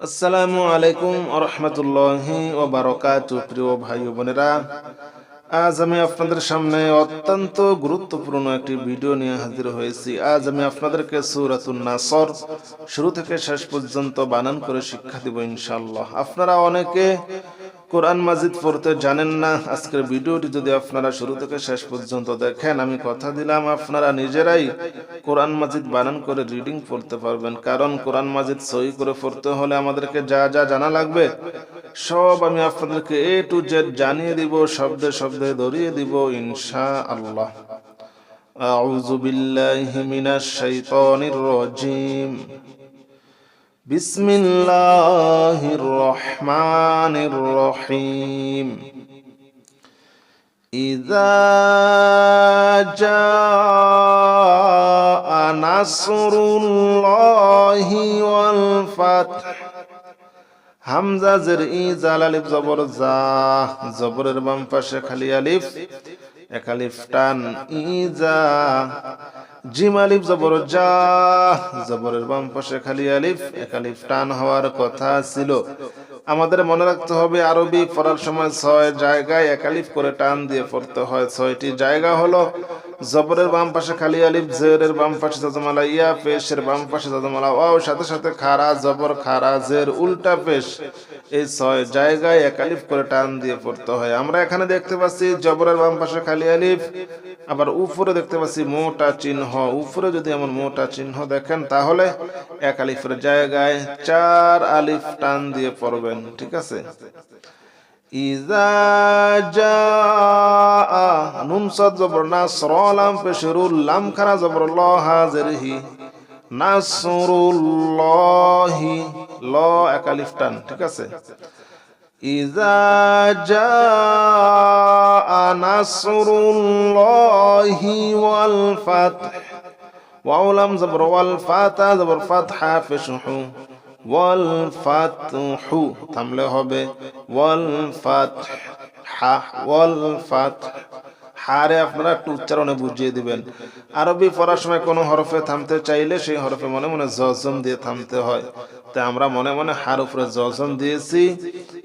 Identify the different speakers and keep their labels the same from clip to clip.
Speaker 1: আসসালামু আলাইকুম রহমতুল্লাহি ও বারকাত প্রিয় ভাই বোনেরা। আজ আমি আপনাদের সামনে অত্যন্ত গুরুত্বপূর্ণ একটি ভিডিও নিয়ে হাজির হয়েছি। আজ আমি আপনাদেরকে সুরাতুন নাসর শুরু থেকে শেষ পর্যন্ত বানান করে শিক্ষা দেব ইনশাল্লাহ আপনারা অনেকে কোরআন মাজিদ পড়তে জানেন না আজকের ভিডিওটি যদি আপনারা শুরু থেকে শেষ পর্যন্ত দেখেন আমি কথা দিলাম আপনারা নিজেরাই কোরআন মাজিদ বানান করে রিডিং পড়তে পারবেন কারণ কোরআন মাজিদ সই করে পড়তে হলে আমাদেরকে যা যা জানা লাগবে সব আমি আপনাদেরকে এ টু জেড জানিয়ে দিব শব্দে শব্দে ধরিয়ে দিব ইনশা আল্লাহ أعوذ بالله من الشيطان الرجيم بسم الله الرحمن الرحيم إذا جاء نصر الله والفتح হামজা জের ই জাল আলিফ জবর জা জবরের বাম পাশে খালি আলিফ এক আলিফ টান ইজা জিম আলিফ, জবর যা জবরের বাম পাশে খালি আলিফ, এক আলিফ টান হওয়ার কথা ছিল। আমাদের মনে রাখতে হবে, আরবি পড়ার সময় ছয় জায়গায় এক আলিফ করে টান দিয়ে পড়তে হয়। ছয়টি জায়গা হলো, জবরের বাম পাশে খালি আলিফ, জেরের বাম পাশে জাজমালা ইয়া, পেশের বাম পাশে জাজমালা ওয়াও, সাথে সাথে খারা, জবর, খারা, জের, উল্টা পেশ। এই ছয় জায়গায় এক আলিফ করে টান দিয়ে পড়তে হয়। আমরা এখানে দেখতে পাচ্ছি, জবরের বাম পাশে খালি আলিফ আবার উপরে দেখতে পাচ্ছি মোটা চিহ্ন। উপরে যদি এমন মোটা চিহ্ন দেখেন, তাহলে এক আলিফের জায়গায় চার আলিফ টান দিয়ে পড়বেন, ঠিক আছে? লাম জবর ল ল ঠিক আছে? থামলে হবে হারে আপনারা একটু উচ্চারণে বুঝিয়ে দিবেন। আরবি পড়ার সময় কোনো হরফে থামতে চাইলে সেই হরফে মনে মনে জজম দিয়ে থামতে হয়। তাই আমরা মনে মনে হার উপরে জজম দিয়েছি।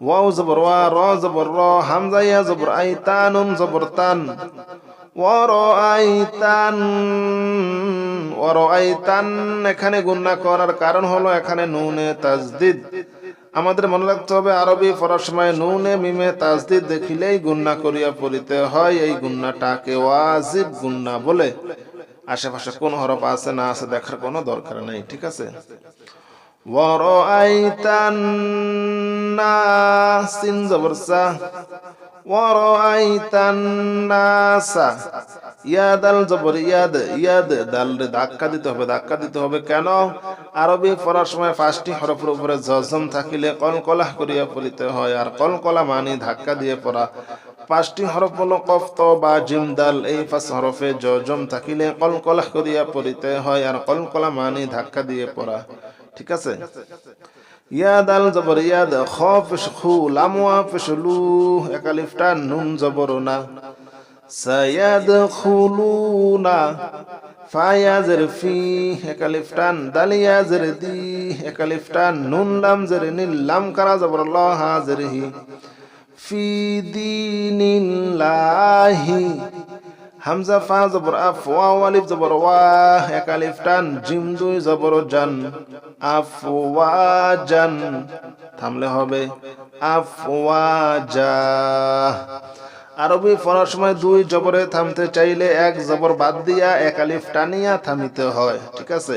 Speaker 1: ওয়াও জবর, ওয়া র জবর, র হামজা জবর আই তানুন জবর, তান। এখানে গুন্না করার কারণ হলো এখানে নুনে তাজদিদ। আমাদের মনে রাখতে হবে, আরবি পড়ার সময় নুনে মিমে তাজদিদ দেখিলেই গুন্না করিয়া পড়িতে হয়, এই গুন্নাটাকে ওয়াজিব গুন্না বলে। আশেপাশে কোন হরফ আছে না আছে দেখার কোনো দরকার নেই, ঠিক আছে? ওয়ারাইতান নাসিন জবরসা ওয়ারাইতান নাসা ইয়াদ আল জবর ইয়াদ ইয়াদ দাল ধাক্কা দিতে হবে, ধাক্কা দিতে হবে কেন? আরবি পড়ার সময় পাঁচটি হরফের উপরে জজম থাকিলে কলকলা করিয়া পড়িতে হয়, আর কলকলা মানি ধাক্কা দিয়ে পড়া। পাঁচটি হরফ হলো কফত বা জিম দাল, এই পাঁচ হরফে জজম থাকিলে কলকলা করিয়া পড়িতে হয়, আর কলকলা মানি ধাক্কা দিয়ে পড়া। ঠিক আছে? ইয়াদ আল জবর, ইয়াদ খ পেশ খু লামুয়া পেশ লু একালিফটা নুন জবর না। সায়াদখুলুনা ফায়াজের ফি একালিফটান দালিয়াজের দি একালিফটান নুন লাম জের নীল লাম কারা জবর ল হাজের হি। ফি দিনিল্লাহি হামজা ফা জবর আফ ওয়া আলিফ জবর ওয়া একালিফটান জিম দুই জবর জান। আফওয়াজান থামলে হবে। আফওয়াজা আরবি পড়ার সময় দুই জবরে থামতে চাইলে এক জবর বাদ দিয়া এক আলিফ টানিয়া থামিতে হয়। ঠিক আছে?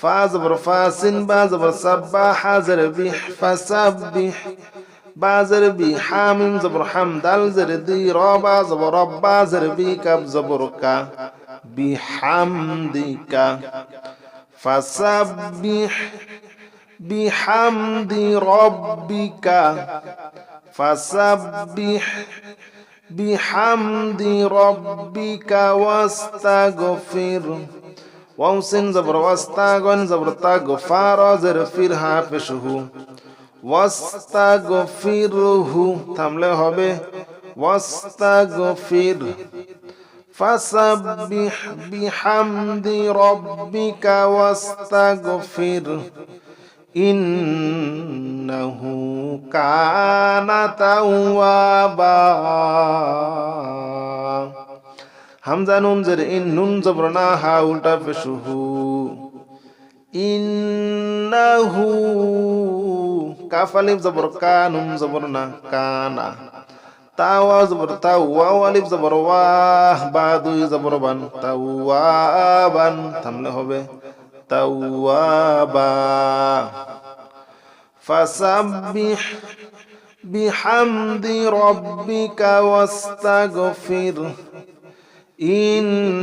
Speaker 1: فاز برفاس باز با زبر بيح زر بیح فسبیح با زبر حمدل زر دی رابا زبر ربا زر بی کب زبر کا بی حمدی فسبح بحمد ربك واستغفره وانسن زبر واستغن زبر تغفر زرفر হাফেশহু ওয়াস্তাগফিরহু থামলে হবে ওয়াস্তাগফির فسبح بحمد ربك واستغفر إنه كان توابا হামজা নুন জের ইন নুন জবর না হা উল্টা পেশুহু ইন্নাহু কাফ আলিফ জবর কা, নুন জবর না কানা তাওয়া জবর, তাওয়া আলিফ জবর ওয়াহ, বা দুই জবর বান তাওয়াবান থামলে হবে তাওয়াবা ফাসাব্বিহ বিহামদি রব্বিকা ওয়াস্তাগফির। إنه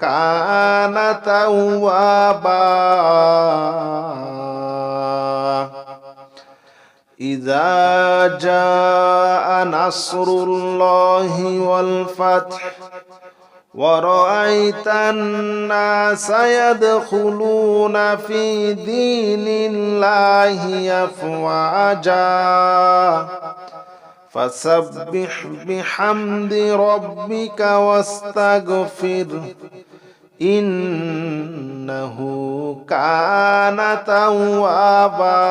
Speaker 1: كان توابا. إذا جاء نصر الله والفتح ورأيت الناس يدخلون في دين الله أفواجا. فسبح بحمد ربك واستغفر إنه كان توابا